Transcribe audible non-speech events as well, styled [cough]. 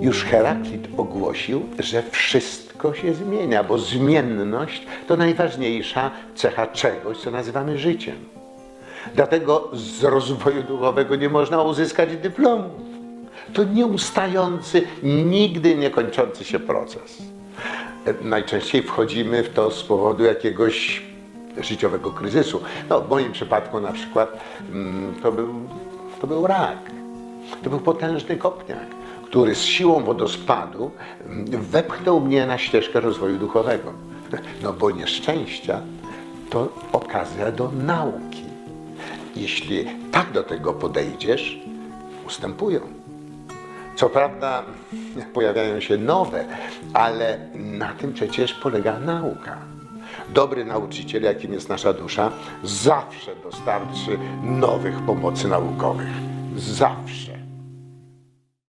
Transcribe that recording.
Już Heraklit ogłosił, że wszystko się zmienia, bo zmienność to najważniejsza cecha czegoś, co nazywamy życiem. Dlatego z rozwoju duchowego nie można uzyskać dyplomu. To nieustający, nigdy nie kończący się proces. Najczęściej wchodzimy w to z powodu jakiegoś życiowego kryzysu. No, w moim przypadku na przykład mm, to był, to był rak. To był potężny kopniak, który z siłą wodospadu mm, wepchnął mnie na ścieżkę rozwoju duchowego. [laughs] No bo nieszczęścia to okazja do nauki. Jeśli tak do tego podejdziesz, ustępują. Co prawda [laughs] pojawiają się nowe, ale na tym przecież polega nauka. Dobry nauczyciel, jakim jest nasza dusza, zawsze dostarczy nowych pomocy naukowych. Zawsze.